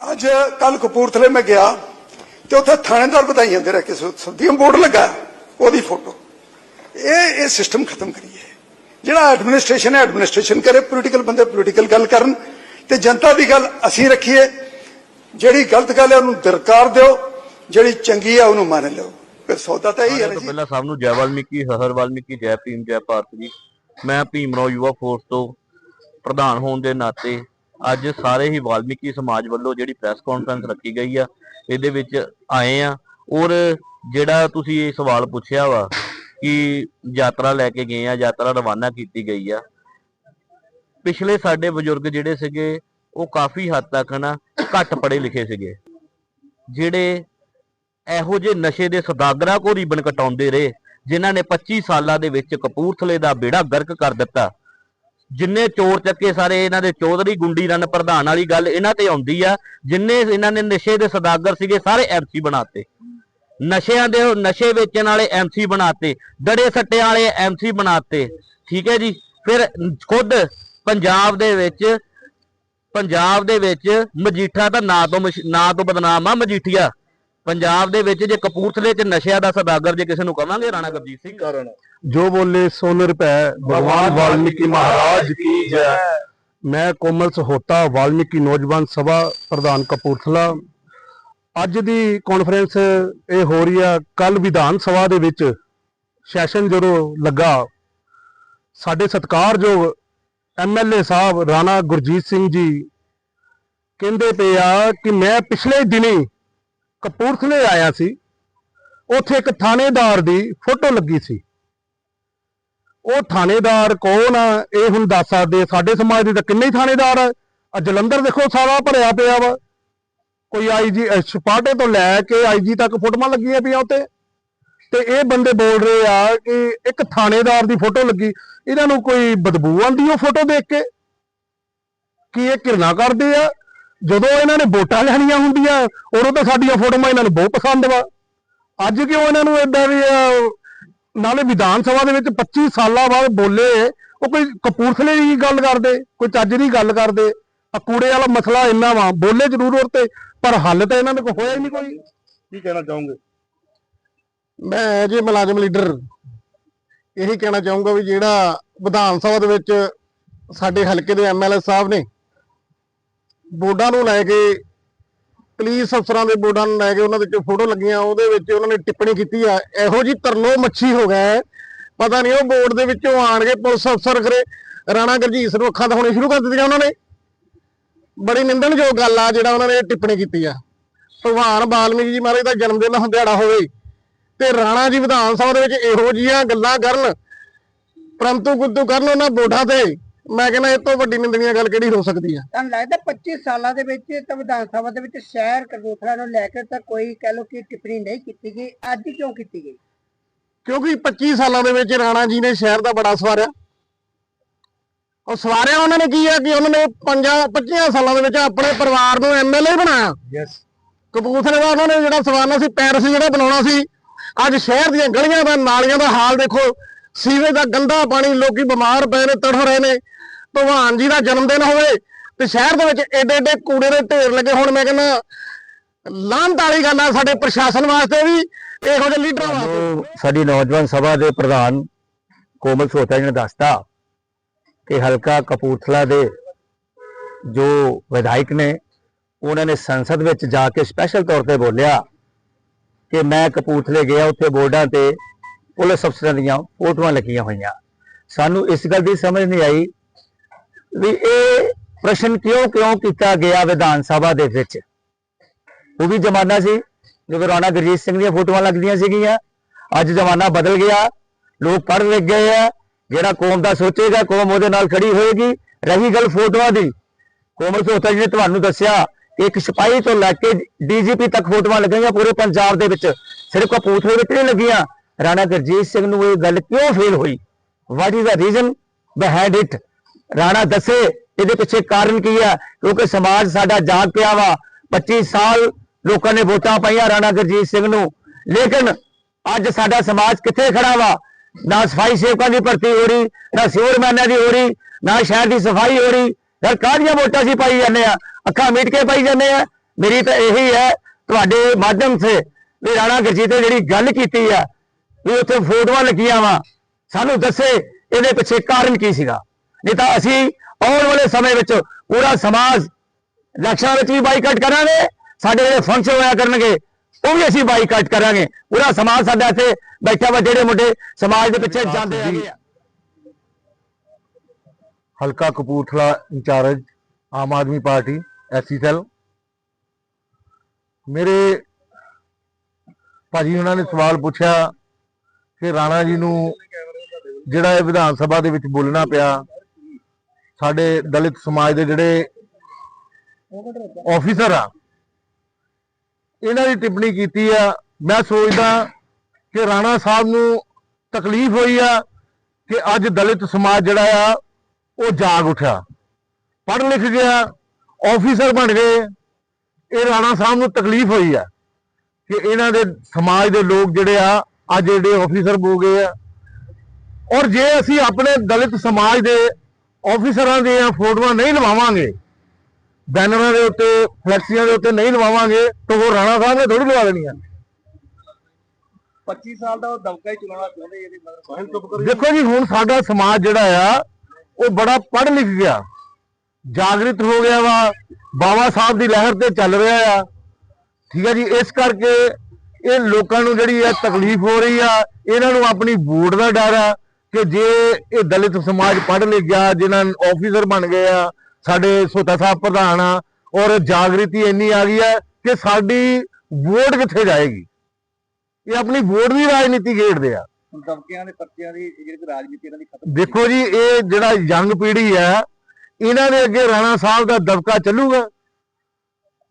ਅੱਜ ਕੱਲ ਕਪੂਰਥਲੇ ਮੈਂ ਗਿਆ ਤੇ ਉੱਥੇ ਥਾਣੇਦਾਰ ਵਧਾਈਆਂ ਦੇ ਰਿਹਾ ਕਿਸੇ ਸਦੀਮ ਬੋਰਡ ਲੱਗਾ ਉਹਦੀ ਫੋਟੋ। ਇਹ ਇਹ ਸਿਸਟਮ ਖਤਮ ਕਰੀਏ ਜਿਹੜਾ ਐਡਮਿਨਿਸਟ੍ਰੇਸ਼ਨ ਹੈ ਐਡਮਿਨਿਸਟ੍ਰੇਸ਼ਨ ਕਰੇ ਪੋਲੀਟੀਕਲ ਬੰਦੇ ਪੋਲੀਟੀਕਲ ਗੱਲ ਕਰਨ ਤੇ ਜਨਤਾ ਦੀ ਗੱਲ ਅਸੀਂ ਰੱਖੀਏ। ਜਿਹੜੀ ਗਲਤ ਗੱਲ ਹੈ ਉਹਨੂੰ ਦਰਕਾਰ ਦਿਓ ਜਿਹੜੀ ਚੰਗੀ ਹੈ ਉਹਨੂੰ ਮੰਨ ਲਓ। ਫਿਰ ਸੌਦਾ ਤਾਂ ਇਹੀ ਹੈ ਜੀ ਪਹਿਲਾਂ ਸਭ ਨੂੰ ਜੈ ਵਾਲਮੀਕੀ ਹਰ ਵਾਲਮੀਕੀ ਜੈ ਭੀਮ ਜੈ ਭਾਰਤ ਜੀ। ਮੈਂ ਭੀਮਰਾਓ ਯੁਵਾ ਫੋਰਸ ਤੋਂ ਪ੍ਰਧਾਨ ਹੋਣ ਦੇ ਨਾਤੇ ਅੱਜ ਸਾਰੇ ਹੀ ਵਾਲਮੀਕੀ ਸਮਾਜ ਵੱਲੋਂ ਜਿਹੜੀ ਪ੍ਰੈਸ ਕਾਨਫਰੰਸ ਰੱਖੀ ਗਈ ਆ, ਇਹਦੇ ਵਿੱਚ ਆਏ ਆ। ਔਰ ਜਿਹੜਾ ਤੁਸੀਂ ਇਹ ਸਵਾਲ ਪੁੱਛਿਆ ਵਾ ਕਿ ਯਾਤਰਾ ਲੈ ਕੇ ਗਏ ਆ, ਯਾਤਰਾ ਰਵਾਨਾ ਕੀਤੀ ਗਈ ਆ, ਪਿਛਲੇ ਸਾਡੇ ਬਜ਼ੁਰਗ ਜਿਹੜੇ ਸੀਗੇ, ਉਹ ਕਾਫੀ ਹੱਦ ਤੱਕ ਨਾ ਘੱਟ ਪੜ੍ਹੇ ਲਿਖੇ ਸੀਗੇ, ਜਿਹੜੇ ਇਹੋ ਜਿਹੇ ਨਸ਼ੇ ਦੇ ਸੌਦਾਗਰਾਂ ਕੋ ਰੀਬਨ ਕਟਾਉਂਦੇ ਰਹੇ, ਜਿਨ੍ਹਾਂ ਨੇ 25 ਸਾਲਾਂ ਦੇ ਵਿੱਚ ਕਪੂਰਥਲੇ ਦਾ ਬੇੜਾ ਗਰਕ ਕਰ ਦਿੱਤਾ। ਜਿੰਨੇ ਚੋਰ ਚੱਕੇ ਸਾਰੇ ਇਹਨਾਂ ਦੇ ਚੌਧਰੀ ਗੁੰਡੀ ਰਨ ਪ੍ਰਧਾਨ ਵਾਲੀ ਗੱਲ ਇਹਨਾਂ ਤੇ ਆਉਂਦੀ ਆ, ਜਿੰਨੇ ਇਹਨਾਂ ਨੇ ਨਸ਼ੇ ਦੇ ਸੌਦਾਗਰ ਸੀਗੇ ਸਾਰੇ ਐਮਸੀ ਬਣਾਤੇ। ਨਸ਼ਿਆਂ ਦੇ ਨਸ਼ੇ ਵੇਚਣ ਵਾਲੇ ਐਮਸੀ ਬਣਾਤੇ ਡੜੇ ਸੱਟੇ ਵਾਲੇ ਐਮਸੀ ਬਣਾਤੇ, ਠੀਕ ਹੈ ਜੀ? ਫਿਰ ਖੁਦ ਪੰਜਾਬ ਦੇ ਵਿੱਚ, ਪੰਜਾਬ ਦੇ ਵਿੱਚ ਮਜੀਠਾ ਤਾਂ ਨਾਂ ਤੋਂ ਨਾਂ ਤੋਂ ਬਦਨਾਮ ਆ ਮਜੀਠੀਆ। ਪੰਜਾਬ ਦੇ ਵਿੱਚ ਜੇ ਕਪੂਰਥਲੇ 'ਚ ਨਸ਼ਿਆਂ ਦਾ ਸੌਦਾਗਰ ਜੇ ਕਿਸੇ ਨੂੰ ਕਵਾਂਗੇ, ਰਾਣਾ ਗੁਰਜੀਤ ਸਿੰਘ। ਕਾਰਨ ਜੋ ਬੋਲੇ ਸੋਨ ਰੁਪਏ ਭਗਵਾਨ ਵਾਲਮੀਕੀ ਮਹਾਰਾਜ ਕੀ ਜੈ। ਮੈਂ ਕੋਮਲ ਸਹੋਤਾ ਵਾਲਮੀਕੀ ਨੌਜਵਾਨ ਸਭਾ ਪ੍ਰਧਾਨ ਕਪੂਰਥਲਾ। ਅੱਜ ਦੀ ਕਾਨਫਰੰਸ ਇਹ ਹੋ ਰਹੀ ਆ ਕੱਲ ਵਿਧਾਨ ਸਭਾ ਦੇ ਵਿੱਚ ਸੈਸ਼ਨ ਜਦੋਂ ਲੱਗਾ ਸਾਡੇ ਸਤਿਕਾਰਯੋਗ ਐਮਐਲਏ ਸਾਹਿਬ ਰਾਣਾ ਗੁਰਜੀਤ ਸਿੰਘ ਜੀ ਕਹਿੰਦੇ ਪਏ ਆ ਕਿ ਮੈਂ ਪਿਛਲੇ ਦਿਨੀ ਕਪੂਰਥਲੇ ਆਇਆ ਸੀ ਉੱਥੇ ਇੱਕ ਥਾਣੇਦਾਰ ਦੀ ਫੋਟੋ ਲੱਗੀ ਸੀ। ਉਹ ਥਾਣੇਦਾਰ ਕੌਣ ਆ? ਇਹ ਹੁਣ ਦੱਸ ਸਕਦੇ ਸਾਡੇ ਸਮਾਜ ਦੇ ਤਾਂ ਕਿੰਨੇ ਹੀ ਥਾਣੇਦਾਰ ਆ। ਆ ਜਲੰਧਰ ਦੇਖੋ, ਸਾਰਾ ਭਰਿਆ ਪਿਆ ਵਾ। ਕੋਈ ਆਈਜੀ ਸਪਾਟੇ ਤੋਂ ਲੈ ਕੇ ਆਈਜੀ ਤੱਕ ਫੋਟੋਆਂ ਲੱਗੀਆਂ ਪਈਆਂ ਉੱਤੇ। ਤੇ ਇਹ ਬੰਦੇ ਬੋਲ ਰਹੇ ਆ ਕਿ ਇੱਕ ਥਾਣੇਦਾਰ ਦੀ ਫੋਟੋ ਲੱਗੀ। ਇਹਨਾਂ ਨੂੰ ਕੋਈ ਬਦਬੂ ਆਉਂਦੀ ਉਹ ਫੋਟੋ ਦੇਖ ਕੇ? ਕਿ ਇਹ ਘਿਰਨਾ ਕਰਦੇ ਆ? ਜਦੋਂ ਇਹਨਾਂ ਨੇ ਵੋਟਾਂ ਲੈਣੀਆਂ ਹੁੰਦੀਆਂ, ਉਦੋਂ ਤਾਂ ਸਾਡੀਆਂ ਫੋਟੋਆਂ ਇਹਨਾਂ ਨੂੰ ਬਹੁਤ ਪਸੰਦ ਵਾ। ਅੱਜ ਕਿਉਂ ਇਹਨਾਂ ਨੂੰ ਏਦਾਂ ਵੀ ਨਾਲੇ ਵਿਧਾਨ ਸਭਾ ਦੇ ਵਿੱਚ 25 ਸਾਲਾਂ ਬਾਅਦ ਬੋਲੇ ਉਹ ਕੋਈ ਕਪੂਰਥਲੇ ਦੀ ਗੱਲ ਕਰਦੇ ਕੋਈ ਚੱਜ ਦੀ ਗੱਲ ਕਰਦੇ। ਆ ਕੂੜੇ ਵਾਲਾ ਮਸਲਾ ਇੰਨਾ ਵਾ ਬੋਲੇ ਜ਼ਰੂਰ ਉਹ ਤੇ ਪਰ ਹੱਲ ਤਾਂ ਇਹਨਾਂ ਦੇ ਕੋਲ ਹੋਇਆ ਹੀ ਨਹੀਂ ਕੋਈ। ਕੀ ਕਹਿਣਾ ਚਾਹੋਗੇ? ਮੈਂ ਜੀ ਮੁਲਾਜ਼ਮ ਲੀਡਰ ਇਹੀ ਕਹਿਣਾ ਚਾਹੂੰਗਾ ਵੀ ਜਿਹੜਾ ਵਿਧਾਨ ਸਭਾ ਦੇ ਵਿੱਚ ਸਾਡੇ ਹਲਕੇ ਦੇ ਐਮਐਲਏ ਸਾਹਿਬ ਨੇ ਬੋਰਡਾਂ ਨੂੰ ਲੈ ਕੇ ਪੁਲਿਸ ਅਫਸਰਾਂ ਦੇ ਬੋਰਡਾਂ ਨੂੰ ਲੈ ਕੇ ਉਹਨਾਂ ਦੇ ਵਿੱਚ ਫੋਟੋ ਲੱਗੀਆਂ, ਉਹਦੇ ਵਿੱਚ ਉਹਨਾਂ ਨੇ ਟਿੱਪਣੀ ਕੀਤੀ ਆ। ਇਹੋ ਜੀ ਤਰਲੋ ਮੱਛੀ ਹੋ ਗਿਆ ਹੈ। ਪਤਾ ਨਹੀਂ ਉਹ ਬੋਰਡ ਦੇ ਵਿੱਚੋਂ ਆਣ ਪੁਲਿਸ ਅਫਸਰ ਕਰੇ। ਰਾਣਾ ਗੁਰਜੀਤ ਨੂੰ ਅੱਖਾਂ ਦਿਖਾਉਣੀ ਸ਼ੁਰੂ ਕਰ ਦਿੱਤੀਆਂ ਉਹਨਾਂ ਨੇ। ਬੜੀ ਨਿੰਦਣਯੋਗ ਗੱਲ ਆ ਜਿਹੜਾ ਉਹਨਾਂ ਨੇ ਟਿੱਪਣੀ ਕੀਤੀ ਆ। ਭਗਵਾਨ ਵਾਲਮੀਕੀ ਜੀ ਮਹਾਰਾਜ ਦਾ ਜਨਮ ਦਿਨ ਦਿਹਾੜਾ ਹੋਵੇ ਤੇ ਰਾਣਾ ਜੀ ਵਿਧਾਨ ਸਭਾ ਦੇ ਵਿੱਚ ਇਹੋ ਜੀਆਂ ਗੱਲਾਂ ਕਰਨ। ਪਰੰਤੂ ਗੁੱਦੂ ਕਰਨ ਉਹਨਾਂ ਬੋਰਡਾਂ ਤੇ। ਮੈਂ ਕਹਿੰਦਾ ਇਹ ਤੋਂ ਵੱਡੀ ਨਿੰਦਣੀय ਗੱਲ ਕਿਹੜੀ ਹੋ ਸਕਦੀ ਆ? ਤੁਹਾਨੂੰ ਲੱਗਦਾ 25 ਸਾਲਾਂ ਦੇ ਵਿੱਚ ਤਾਂ ਵਿਧਾਨ ਸਭਾ ਦੇ ਵਿੱਚ ਸ਼ਹਿਰ ਕਰੋਥਲਾ ਨੂੰ ਲੈ ਕੇ ਤਾਂ ਕੋਈ ਕਹਿ ਲੋ ਕਿ ਟਿੱਪਣੀ ਨਹੀਂ ਕੀਤੀ ਗਈ ਅੱਜ ਕਿਉਂ ਕੀਤੀ ਗਈ? ਕਿਉਂਕਿ 25 ਸਾਲਾਂ ਦੇ ਵਿੱਚ ਰਾਣਾ ਜੀ ਨੇ ਸ਼ਹਿਰ ਦਾ ਬੜਾ ਸਵਾਰਿਆ। ਉਹ ਸਵਾਰਿਆ ਉਹਨਾਂ ਨੇ ਕੀ ਆ ਕਿ ਉਹਨਾਂ ਨੇ 5 25 ਸਾਲਾਂ ਦੇ ਵਿੱਚ ਆਪਣੇ ਪਰਿਵਾਰ ਨੂੰ ਐਮਐਲਏ ਬਣਾਇਆ। ਯੈਸ ਕਪੂਰਥਲੇ ਦਾ ਉਹਨਾਂ ਨੇ ਜਿਹੜਾ ਸਵਾਰਨਾ ਸੀ ਪੈਰਸ ਜਿਹੜਾ ਬਣਾਉਣਾ ਸੀ ਅੱਜ ਸ਼ਹਿਰ ਦੀਆਂ ਗਲੀਆਂ ਦਾ ਨਾਲੀਆਂ ਦਾ ਹਾਲ ਦੇਖੋ। ਸੀਵੇ ਦਾ ਗੰਦਾ ਪਾਣੀ ਲੋਕੀ ਬਿਮਾਰ ਪਏ ਨੇ, ਤੜਫ ਰਹੇ ਨੇ। ਭਗਵਾਨ ਜੀ ਦਾ ਜਨਮ ਦਿਨ ਹੋਵੇ ਤੇ ਸ਼ਹਿਰ ਦੇ ਵਿੱਚ ਏਡੇ ਏਡੇ ਕੂੜੇ ਦੇ ਢੇਰ ਲੱਗੇ ਹੁਣ, ਮੈਂ ਕਹਿੰਦਾ ਲਾਂਤ ਵਾਲੀ ਗੱਲ ਆ ਸਾਡੇ ਪ੍ਰਸ਼ਾਸਨ ਵਾਸਤੇ ਵੀ, ਇਹੋ ਜਿਹੇ ਲੀਡਰਾਂ ਵਾਸਤੇ। ਸਾਡੀ ਨੌਜਵਾਨ ਸਭਾ ਦੇ ਪ੍ਰਧਾਨ ਕੋਮਲ ਸੋਤਾ ਜੀ ਨੇ ਦੱਸਤਾ ਕਿ ਹਲਕਾ ਕਪੂਰਥਲਾ ਦੇ ਜੋ ਵਿਧਾਇਕ ਨੇ, ਉਹਨਾਂ ਨੇ ਸੰਸਦ ਵਿੱਚ ਜਾ ਕੇ ਸਪੈਸ਼ਲ ਤੌਰ ਤੇ ਬੋਲਿਆ ਕਿ ਮੈਂ ਕਪੂਰਥਲੇ ਗਿਆ ਉੱਥੇ ਬੋਰਡਾਂ ਤੇ ਪੁਲਿਸ ਅਫਸਰਾਂ ਦੀਆਂ ਫੋਟੋਆਂ ਲੱਗੀਆਂ ਹੋਈਆਂ। ਸਾਨੂੰ ਇਸ ਗੱਲ ਦੀ ਸਮਝ ਨਹੀਂ ਆਈ ਵੀ ਇਹ ਪ੍ਰਸ਼ਨ ਕਿਉਂ ਕਿਉਂ ਕੀਤਾ ਗਿਆ ਵਿਧਾਨ ਸਭਾ ਦੇ ਵਿੱਚ? ਉਹ ਵੀ ਜ਼ਮਾਨਾ ਸੀ, ਜਦੋਂ ਰਾਣਾ ਗੁਰਜੀਤ ਸਿੰਘ ਦੀਆਂ ਫੋਟੋਆਂ ਲੱਗਦੀਆਂ ਸੀਗੀਆਂ, ਅੱਜ ਜ਼ਮਾਨਾ ਬਦਲ ਗਿਆ। ਲੋਕ ਪੜ੍ਹ ਲਿਖ ਗਏ ਆ, ਜਿਹੜਾ ਕੌਮ ਦਾ ਸੋਚੇਗਾ, ਕੌਮ ਉਹਦੇ ਨਾਲ ਖੜੀ ਹੋਏਗੀ। ਰਹੀ ਗੱਲ ਫੋਟੋਆਂ ਦੀ। ਕੋਮਲ ਸੋਤਾ ਜੀ ਨੇ ਤੁਹਾਨੂੰ ਦੱਸਿਆ, ਇੱਕ ਸਿਪਾਹੀ ਤੋਂ ਲੈ ਕੇ ਡੀਜੀਪੀ ਤੱਕ ਫੋਟੋਆਂ ਲੱਗੀਆਂ ਪੂਰੇ ਪੰਜਾਬ ਦੇ ਵਿੱਚ। ਸਿਰਫ ਕਪੂਰਥਲੇ ਵਿੱਚ ਨਹੀਂ ਲੱਗੀਆਂ। ਰਾਣਾ ਗੁਰਜੀਤ ਸਿੰਘ ਨੂੰ ਇਹ ਗੱਲ ਕਿਉਂ ਫੇਲ ਹੋਈ? What is the reason behind it Rana ਦੱਸੇ, ਇਹਦੇ ਪਿੱਛੇ ਕਾਰਨ ਕੀ ਹੈ ਕਿਉਂਕਿ ਸਮਾਜ ਸਾਡਾ ਜਾਗ ਪਿਆ ਵਾ। 25 ਸਾਲ ਲੋਕਾਂ ਨੇ ਵੋਟਾਂ ਪਾਈਆਂ ਰਾਣਾ ਗੁਰਜੀਤ ਸਿੰਘ ਨੂੰ। ਲੇਕਿਨ ਅੱਜ ਸਾਡਾ ਸਮਾਜ ਕਿੱਥੇ ਖੜਾ ਵਾ? ਨਾ ਸਫ਼ਾਈ ਸੇਵਕਾਂ ਦੀ ਭਰਤੀ ਹੋ ਰਹੀ, ਨਾ ਸਿਵਰਮੈਨਾਂ ਦੀ ਹੋ ਰਹੀ, ਨਾ ਸ਼ਹਿਰ ਦੀ ਸਫ਼ਾਈ ਹੋ ਰਹੀ। ਯਾਰ ਕਾਹਦੀਆਂ ਵੋਟਾਂ ਸੀ ਪਾਈ ਜਾਂਦੇ ਆ? ਅੱਖਾਂ ਮੀਟ ਕੇ ਪਾਈ ਜਾਂਦੇ ਆ? ਮੇਰੀ ਤਾਂ ਇਹੀ ਹੈ, ਤੁਹਾਡੇ ਮਾਧਿਅਮ ਸੇ ਵੀ ਰਾਣਾ ਗੁਰਜੀਤ ਨੇ ਜਿਹੜੀ ਗੱਲ ਕੀਤੀ ਆ ਵੀ ਉੱਥੇ ਫੋਟੋਆਂ ਲੱਗੀਆਂ ਵਾ ਸਾਨੂੰ ਦੱਸੇ ਇਹਦੇ ਪਿੱਛੇ ਕਾਰਨ ਕੀ ਸੀਗਾ? ਨਹੀਂ ਤਾਂ ਅਸੀਂ ਆਉਣ ਵਾਲੇ ਸਮੇਂ ਵਿੱਚ ਪੂਰਾ ਸਮਾਜ ਇਲੈਕਸ਼ਨਾਂ ਵਿੱਚ ਵੀ ਬਾਈਕਾਟ ਕਰਾਂਗੇ ਸਾਡੇ ਜਿਹੜੇ ਫੰਕਸ਼ਨ ਹੋਇਆ ਕਰਨਗੇ ਉਹ ਵੀ ਅਸੀਂ ਬਾਈਕਾਟ ਕਰਾਂਗੇ। ਪੂਰਾ ਸਮਾਜ ਸਾਡਾ ਇੱਥੇ ਬੈਠਾ ਵਾ ਜਿਹੜੇ ਮੁੰਡੇ ਸਮਾਜ ਦੇ ਪਿੱਛੇ ਜਾਂਦੇ ਹੈਗੇ ਆ। ਹਲਕਾ Kapurthala incharge Aam Aadmi Party SC cell ਮੇਰੇ ਭਾਜੀ ਉਹਨਾਂ ਨੇ ਸਵਾਲ ਪੁੱਛਿਆ ਕਿ ਰਾਣਾ ਜੀ ਨੂੰ ਜਿਹੜਾ ਇਹ ਵਿਧਾਨ ਸਭਾ ਦੇ ਵਿੱਚ ਬੋਲਣਾ ਪਿਆ, ਸਾਡੇ ਦਲਿਤ ਸਮਾਜ ਦੇ ਜਿਹੜੇ ਆਫੀਸਰ ਆ, ਇਹਨਾਂ ਦੀ ਟਿੱਪਣੀ ਕੀਤੀ ਆ। ਮੈਂ ਸੋਚਦਾ ਕਿ ਰਾਣਾ ਸਾਹਿਬ ਨੂੰ ਤਕਲੀਫ ਹੋਈ ਆ ਕਿ ਅੱਜ ਦਲਿਤ ਸਮਾਜ ਜਿਹੜਾ ਆ, ਉਹ ਜਾਗ ਉੱਠਿਆ। ਪੜ੍ਹ ਲਿਖ ਗਿਆ ਆਫੀਸਰ ਬਣ ਗਏ। ਇਹ ਰਾਣਾ ਸਾਹਿਬ ਨੂੰ ਤਕਲੀਫ ਹੋਈ ਆ ਕਿ ਇਹਨਾਂ ਦੇ ਸਮਾਜ ਦੇ ਲੋਕ ਜਿਹੜੇ ਆ ਅੱਜ ਜਿਹੜੇ ਆਫੀਸਰ ਹੋ ਗਏ ਆ। ਔਰ ਜੇ ਅਸੀਂ ਆਪਣੇ ਦਲਿਤ ਸਮਾਜ ਦੇ ਆਫੀਸਰਾਂ ਦੀਆਂ ਫੋਟੋਆਂ ਨਹੀਂ ਲਵਾਵਾਂਗੇ ਬੈਨਰਾਂ ਦੇ ਉੱਤੇ ਫਲੈਕਸੀਆਂ ਦੇ ਉੱਤੇ ਨਹੀਂ ਲਵਾਵਾਂਗੇ ਤਾਂ ਉਹ ਰਾਣਾ ਸਾਹਿਬ ਨੇ ਥੋੜੀ ਲਵਾ ਦੇਣੀਆਂ। 25 ਸਾਲ ਦਾ ਉਹ ਦਮਕਾ ਹੀ ਚਲਾਉਣਾ ਚਾਹੁੰਦੇ ਇਹਦੇ ਮਗਰ ਦੇਖੋ ਜੀ ਹੁਣ ਸਾਡਾ ਸਮਾਜ ਜਿਹੜਾ ਆ ਉਹ ਬੜਾ ਪੜ੍ਹ ਲਿਖ ਗਿਆ। ਜਾਗਰਿਤ ਹੋ ਗਿਆ ਵਾ। ਬਾਬਾ ਸਾਹਿਬ ਦੀ ਲਹਿਰ ਤੇ ਚੱਲ ਰਿਹਾ ਆ। ਠੀਕ ਹੈ ਜੀ ਇਸ ਕਰਕੇ ਇਹ ਲੋਕਾਂ ਨੂੰ ਜਿਹੜੀ ਆ ਤਕਲੀਫ ਹੋ ਰਹੀ ਆ ਇਹਨਾਂ ਨੂੰ ਆਪਣੀ ਵੋਟ ਦਾ ਡਰ ਆ ਕਿ ਜੇ ਇਹ ਦਲਿਤ ਸਮਾਜ ਪੜ੍ਹ ਲਿਖ ਗਿਆ ਜਿਨ੍ਹਾਂ ਆਫੀਸਰ ਬਣ ਗਏ ਆ ਸਾਡੇ ਸੋਤਾ ਸਾਹਿਬ ਪ੍ਰਧਾਨ ਆ ਔਰ ਜਾਗਰਿਤੀ ਇੰਨੀ ਆ ਗਈ ਆ ਕਿ ਸਾਡੀ ਵੋਟ ਕਿੱਥੇ ਜਾਏਗੀ? ਇਹ ਆਪਣੀ ਵੋਟ ਦੀ ਰਾਜਨੀਤੀ ਖੇਡਦੇ ਆ। ਦਮਕਿਆਂ ਦੇ ਪਰਚਿਆਂ ਦੀ ਜਿਹੜੀ ਰਾਜਨੀਤੀ ਇਹਨਾਂ ਦੀ ਖਤਮ ਦੇਖੋ ਜੀ ਇਹ ਜਿਹੜਾ ਯੰਗ ਪੀੜ੍ਹੀ ਹੈ ਇਹਨਾਂ ਦੇ ਅੱਗੇ ਰਾਣਾ ਸਾਹਿਬ ਦਾ ਦਬਕਾ ਚੱਲੂਗਾ।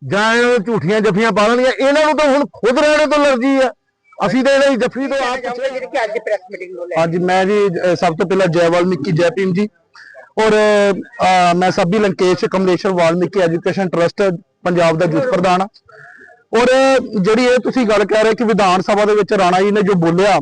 ਜਾਂ ਇਹਨਾਂ ਨੂੰ ਝੂਠੀਆਂ ਜੱਫੀਆਂ ਪਾ ਲੈਣੀਆਂ ਇਹਨਾਂ ਨੂੰ ਤਾਂ ਹੁਣ ਖੁਦ ਰਹਿਣੇ ਤੋਂ ਅਲਰਜੀ ਆ। ਅਸੀਂ ਤਾਂ ਇਹਨਾਂ ਦੀ ਜੱਫੀ ਤੋਂ ਆਪ ਜਿਹੜੇ ਕਿ ਅੱਜ ਪ੍ਰੈਸ ਮੀਟਿੰਗ ਨੂੰ ਲੈ ਅੱਜ ਮੈਂ ਜੀ ਸਭ ਤੋਂ ਪਹਿਲਾਂ ਜੈ ਵਾਲਮੀਕੀ ਜੈ ਭੀਮ ਜੀ ਔਰ ਮੈਂ ਸਭੀ ਲੰਕੇਸ਼ ਕਮਲੇਸ਼ਵਰ ਵਾਲਮੀਕੀ ਐਜੂਕੇਸ਼ਨ ਟਰਸਟ ਪੰਜਾਬ ਦਾ ਯੂਥ ਪ੍ਰਧਾਨ ਔਰ ਜਿਹੜੀ ਇਹ ਤੁਸੀਂ ਗੱਲ ਕਹਿ ਰਹੇ ਕਿ ਵਿਧਾਨ ਸਭਾ ਦੇ ਵਿੱਚ ਰਾਣਾ ਜੀ ਨੇ ਜੋ ਬੋਲਿਆ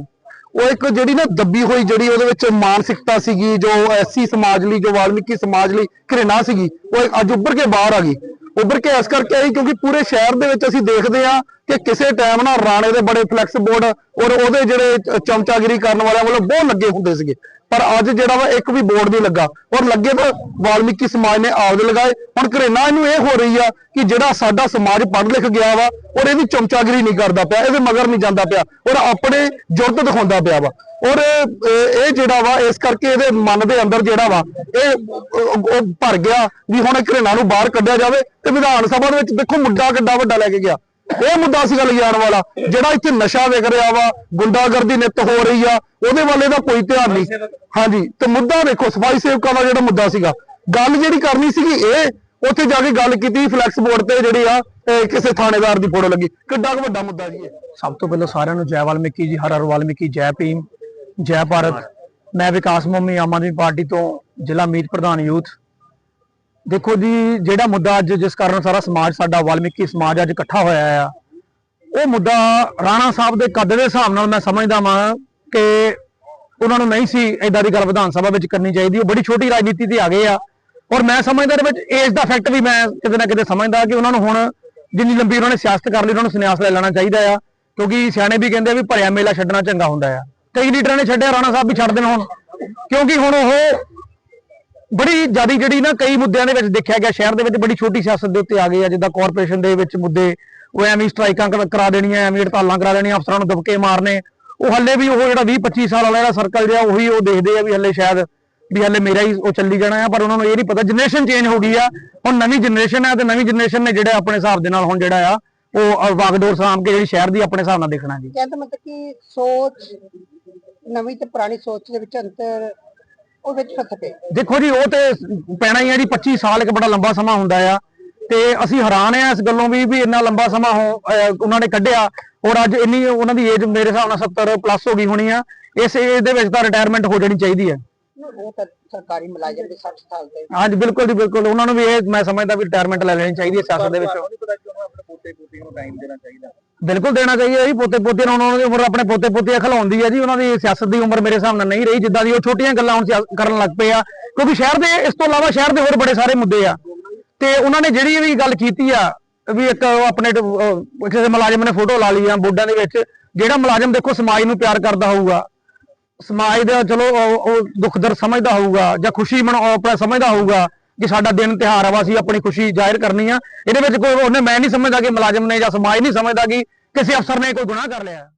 ਉਹ ਇੱਕ ਜਿਹੜੀ ਨਾ ਦੱਬੀ ਹੋਈ ਜਿਹੜੀ ਉਹਦੇ ਵਿੱਚ ਮਾਨਸਿਕਤਾ ਸੀਗੀ ਜੋ ਐਸਸੀ ਸਮਾਜ ਲਈ ਜੋ ਵਾਲਮੀਕੀ ਸਮਾਜ ਲਈ ਘৃਣਾ ਸੀਗੀ ਉਹ ਅੱਜ ਉੱਭਰ ਕੇ ਬਾਹਰ ਆ ਗਈ। ਉੱਭਰ ਕੇ ਇਸ ਕਰਕੇ ਆਈ ਕਿਉਂਕਿ ਪੂਰੇ ਸ਼ਹਿਰ ਦੇ ਵਿੱਚ ਅਸੀਂ ਦੇਖਦੇ ਆ ਕਿ ਕਿਸੇ ਟਾਈਮ ਨਾ ਰਾਣੇ ਦੇ ਬੜੇ ਫਲੈਕਸ ਬੋਰਡ ਔਰ ਉਹਦੇ ਜਿਹੜੇ ਚ- ਚਮਚਾਗਿਰੀ ਕਰਨ ਵਾਲਿਆਂ ਵੱਲੋਂ ਬਹੁਤ ਲੱਗੇ ਹੁੰਦੇ ਸੀਗੇ। ਪਰ ਅੱਜ ਜਿਹੜਾ ਵਾ ਇੱਕ ਵੀ ਬੋਰਡ ਨਹੀਂ ਲੱਗਾ। ਔਰ ਲੱਗੇ ਤਾਂ ਵਾਲਮੀਕੀ ਸਮਾਜ ਨੇ ਆਪਦੇ ਲਗਾਏ। ਹੁਣ ਘਰੇਨਾ ਇਹਨੂੰ ਇਹ ਹੋ ਰਹੀ ਆ ਕਿ ਜਿਹੜਾ ਸਾਡਾ ਸਮਾਜ ਪੜ੍ਹ ਲਿਖ ਗਿਆ ਵਾ, ਔਰ ਇਹਦੀ ਚਮਚਾਗਿਰੀ ਨਹੀਂ ਕਰਦਾ ਪਿਆ, ਇਹਦੇ ਮਗਰ ਨਹੀਂ ਜਾਂਦਾ ਪਿਆ, ਔਰ ਆਪਣੇ ਜੁਰਤ ਦਿਖਾਉਂਦਾ ਪਿਆ ਵਾ। ਔਰ ਇਹ ਜਿਹੜਾ ਵਾ, ਇਸ ਕਰਕੇ ਇਹਦੇ ਮਨ ਦੇ ਅੰਦਰ ਜਿਹੜਾ ਵਾ, ਇਹ ਉਹ- ਭਰ ਗਿਆ ਵੀ ਹੁਣ ਇਹ ਘਰੇਨਾ ਨੂੰ ਬਾਹਰ ਕੱਢਿਆ ਜਾਵੇ ਤੇ ਵਿਧਾਨ ਸਭਾ ਦੇ ਵਿੱਚ ਦੇਖੋ ਮੁੱਦਾ ਕਿੱਡਾ ਵੱਡਾ ਲੈ ਕੇ ਗਿਆ। ਇਹ ਮੁੱਦਾ ਸੀਗਾ ਲਿਜਾਣ ਵਾਲਾ ਜਿਹੜਾ ਇੱਥੇ ਨਸ਼ਾ ਵਿਕ ਰਿਹਾ ਵਾ ਗੁੰਡਾਗਰਦੀ ਨਿੱਤ ਹੋ ਰਹੀ ਆ ਉਹਦੇ ਵੱਲੇ ਦਾ ਕੋਈ ਧਿਆਨ ਨਹੀਂ। ਹਾਂਜੀ ਤੇ ਮੁੱਦਾ ਦੇਖੋ ਸਫ਼ਾਈ ਸੇਵਕਾਂ ਦਾ ਜਿਹੜਾ ਮੁੱਦਾ ਸੀਗਾ। ਗੱਲ ਜਿਹੜੀ ਕਰਨੀ ਸੀਗੀ ਇਹ ਉੱਥੇ ਜਾ ਕੇ ਗੱਲ ਕੀਤੀ ਫਲੈਕਸ ਬੋਰਡ ਤੇ ਜਿਹੜੀ ਆ ਕਿਸੇ ਥਾਣੇਦਾਰ ਦੀ ਫੋਟੋ ਲੱਗੀ। ਕਿੱਡਾ ਕੁ ਵੱਡਾ ਮੁੱਦਾ ਜੀ ਇਹ। ਸਭ ਤੋਂ ਪਹਿਲਾਂ ਸਾਰਿਆਂ ਨੂੰ ਜੈ ਵਾਲਮੀਕੀ ਜੀ ਹਰ ਹਰ ਵਾਲਮੀਕੀ ਜੈ ਭੀਮ ਜੈ ਭਾਰਤ। ਮੈਂ ਵਿਕਾਸ ਮੁੰਮੀ ਆਮ ਆਦਮੀ ਪਾਰਟੀ ਤੋਂ ਜ਼ਿਲ੍ਹਾ ਮੀਤ ਪ੍ਰਧਾਨ ਯੂਥ। ਦੇਖੋ ਜੀ, ਜਿਹੜਾ ਮੁੱਦਾ ਅੱਜ ਜਿਸ ਕਾਰਨ ਸਾਰਾ ਸਮਾਜ, ਸਾਡਾ ਵਾਲਮੀਕੀ ਸਮਾਜ ਅੱਜ ਇਕੱਠਾ ਹੋਇਆ ਆ, ਉਹ ਮੁੱਦਾ ਰਾਣਾ ਸਾਹਿਬ ਦੇ ਕੱਦ ਦੇ ਹਿਸਾਬ ਨਾਲ ਮੈਂ ਸਮਝਦਾ ਵਾਂ ਕਿ ਉਹਨਾਂ ਨੂੰ ਨਹੀਂ ਸੀ ਏਦਾਂ ਦੀ ਗੱਲ ਵਿਧਾਨ ਸਭਾ ਵਿੱਚ ਕਰਨੀ ਚਾਹੀਦੀ। ਉਹ ਬੜੀ ਛੋਟੀ ਰਾਜਨੀਤੀ ਤੇ ਆ ਗਏ ਆ। ਔਰ ਮੈਂ ਸਮਝਦਾ ਇਹਦੇ ਵਿੱਚ ਏਜ ਦਾ ਫੈਕਟ ਵੀ ਮੈਂ ਕਿਤੇ ਨਾ ਕਿਤੇ ਸਮਝਦਾ ਕਿ ਉਹਨਾਂ ਨੂੰ ਹੁਣ ਜਿੰਨੀ ਲੰਬੀ ਉਹਨਾਂ ਨੇ ਸਿਆਸਤ ਕਰ ਲਈ, ਉਹਨਾਂ ਨੂੰ ਸੰਨਿਆਸ ਲੈ ਲੈਣਾ ਚਾਹੀਦਾ ਆ। ਕਿਉਂਕਿ ਸਿਆਣੇ ਵੀ ਕਹਿੰਦੇ ਆ ਵੀ ਭਰਿਆ ਮੇਲਾ ਛੱਡਣਾ ਚੰਗਾ ਹੁੰਦਾ ਆ। ਕਈ ਲੀਡਰਾਂ ਨੇ ਛੱਡਿਆ, ਰਾਣਾ ਸਾਹਿਬ ਵੀ ਛੱਡ ਦੇਣ ਹੁਣ। ਕਿਉਂਕਿ ਹੁਣ ਉਹ ਬੜੀ ਜਿਆਦੀ ਜਿਹੜੀ ਨਾ ਕਈ ਮੁੱਦਿਆਂ ਦੇ ਵਿੱਚ ਦੇਖਿਆ ਗਿਆ, ਸ਼ਹਿਰ ਦੇ ਵਿੱਚ ਬੜੀ ਛੋਟੀ ਸਿਆਸਤ ਦੇ ਉੱਤੇ ਆ ਗਏ ਆ, ਜਿੱਦਾਂ ਕਾਰਪੋਰੇਸ਼ਨ ਦੇ ਵਿੱਚ ਮੁੱਦੇ, ਉਹ ਐਵੇਂ ਸਟ੍ਰਾਈਕਾਂ ਕਰਾ ਦੇਣੀਆਂ, ਐਵੇਂ ਹੜਤਾਲਾਂ ਕਰਾ ਦੇਣੀਆਂ, ਅਫਸਰਾਂ ਨੂੰ ਦਬਕੇ ਮਾਰਨੇ, ਉਹ ਹੱਲੇ ਵੀ ਉਹ ਜਿਹੜਾ 20 25 ਸਾਲ ਵਾਲਾ ਜਿਹੜਾ ਸਰਕਲ ਜਿਹਾ, ਉਹੀ ਉਹ ਦੇਖਦੇ ਆ ਵੀ ਹੱਲੇ ਸ਼ਾਇਦ ਵੀ ਹੱਲੇ ਮੇਰਾ ਹੀ ਉਹ ਚੱਲੀ ਜਾਣਾ ਆ, ਪਰ ਉਹਨਾਂ ਨੂੰ ਇਹ ਨਹੀਂ ਪਤਾ ਜਨਰੇਸ਼ਨ ਚੇਂਜ ਹੋ ਗਈ ਆ, ਹੁਣ ਨਵੀਂ ਜਨਰੇਸ਼ਨ ਆ ਤੇ ਨਵੀਂ ਜਨਰੇਸ਼ਨ ਨੇ ਜਿਹੜੇ ਆਪਣੇ ਹਿਸਾਬ ਦੇ ਨਾਲ ਹੁਣ ਜਿਹੜਾ ਆ, ਉਹ ਵਾਗਡੋਰ ਸਾਂਭ ਕੇ ਜਿਹੜੀ ਸ਼ਹਿਰ ਦੀ ਆਪਣੇ ਹਿਸਾਬ ਨਾਲ ਦੇਖਣਾ ਜੀ। ਕਹਿੰਦਾ ਮਤਲਬ ਕਿ ਸੋਚ, ਨਵੀਂ ਤੇ ਪੁਰਾਣੀ ਸੋਚ ਦੇ ਵਿੱਚ ਅੰਤਰ ਉਹ ਵਿੱਚ ਦੇਖੋ ਜੀ ਉਹ ਤੇ ਪੈਣਾ ਹੀ ਆ ਜੀ 25 ਸਾਲ ਇੱਕ ਬੜਾ ਲੰਬਾ ਸਮਾਂ ਹੁੰਦਾ ਆ। ਤੇ ਅਸੀਂ ਹੈਰਾਨ ਆ ਇਸ ਗੱਲੋਂ ਵੀ ਵੀ ਇੰਨਾ ਲੰਬਾ ਸਮਾਂ ਉਹਨਾਂ ਨੇ ਕੱਢਿਆ। ਔਰ ਅੱਜ ਇੰਨੀ ਉਹਨਾਂ ਦੀ ਏਜ ਮੇਰੇ ਹਿਸਾਬ ਨਾਲ 70 ਪਲੱਸ ਹੋ ਗਈ ਹੋਣੀ ਆ। ਇਸ ਏਜ ਦੇ ਵਿੱਚ ਤਾਂ ਰਿਟਾਇਰਮੈਂਟ ਹੋ ਜਾਣੀ ਚਾਹੀਦੀ ਹੈ ਉਹ ਤਾਂ ਸਰਕਾਰੀ ਮੁਲਾਜ਼ਮ ਦੇ 60 ਸਾਲ ਦੇ। ਹਾਂਜੀ ਬਿਲਕੁਲ ਜੀ ਬਿਲਕੁਲ। ਉਹਨਾਂ ਨੂੰ ਵੀ ਇਹ ਮੈਂ ਸਮਝਦਾ ਵੀ ਰਿਟਾਇਰਮੈਂਟ ਲੈ ਲੈਣੀ ਚਾਹੀਦੀ ਹੈ ਸਿਆਸਤ ਦੇ ਵਿੱਚ। ਪੋਤੇ ਪੋਤੀਆਂ ਨੂੰ ਟਾਈਮ ਦੇਣਾ ਚਾਹੀਦਾ। ਬਿਲਕੁਲ ਦੇਣਾ ਚਾਹੀਦਾ ਜੀ, ਪੋਤੇ ਪੋਤੀਆਂ ਨੂੰ ਉਹਨਾਂ ਦੀ ਉਮਰ ਆਪਣੇ ਪੋਤੇ ਪੋਤੀਆਂ ਖਿਲਾਉਂਦੀ ਹੈ ਜੀ, ਉਹਨਾਂ ਦੀ ਸਿਆਸਤ ਦੀ ਉਮਰ ਮੇਰੇ ਹਿਸਾਬ ਨਾਲ ਨਹੀਂ ਰਹੀ, ਜਿੱਦਾਂ ਦੀ ਉਹ ਛੋਟੀਆਂ ਗੱਲਾਂ ਹੁਣ ਕਰਨ ਲੱਗ ਪਏ ਆ। ਕਿਉਂਕਿ ਸ਼ਹਿਰ ਦੇ, ਇਸ ਤੋਂ ਇਲਾਵਾ ਸ਼ਹਿਰ ਦੇ ਹੋਰ ਬੜੇ ਸਾਰੇ ਮੁੱਦੇ ਆ। ਤੇ ਉਹਨਾਂ ਨੇ ਜਿਹੜੀ ਵੀ ਗੱਲ ਕੀਤੀ ਆ, ਵੀ ਇੱਕ ਉਹ ਆਪਣੇ ਕਿਸੇ ਮੁਲਾਜ਼ਮ ਨੇ ਫੋਟੋ ਲਾ ਲਈ ਆ ਬੋਰਡਾਂ ਦੇ ਵਿੱਚ, ਜਿਹੜਾ ਮੁਲਾਜ਼ਮ ਦੇਖੋ ਸਮਾਜ ਨੂੰ ਪਿਆਰ ਕਰਦਾ ਹੋਊਗਾ। ਸਮਾਜ ਦਾ ਚਲੋ, ਉਹ ਦੁੱਖ ਦਰਦ ਸਮਝਦਾ ਹੋਊਗਾ ਜਾਂ ਖੁਸ਼ੀ ਮਨਾ ਸਮਝਦਾ ਹੋਊਗਾ। ਕਿ ਸਾਡਾ ਦਿਨ ਤਿਉਹਾਰ ਆ, ਵਾ ਅਸੀਂ ਆਪਣੀ ਖੁਸ਼ੀ ਜ਼ਾਹਿਰ ਕਰਨੀ ਆ। ਇਹਦੇ ਵਿੱਚ ਕੋਈ ਉਹਨੇ ਮੈਂ ਨਹੀਂ ਸਮਝਦਾ ਕਿ ਮੁਲਾਜ਼ਮ ਨੇ ਜਾਂ ਸਮਾਜ ਨਹੀਂ ਸਮਝਦਾ ਕਿ ਕਿਸੇ ਅਫਸਰ ਨੇ ਕੋਈ ਗੁਨਾਹ ਕਰ ਲਿਆ।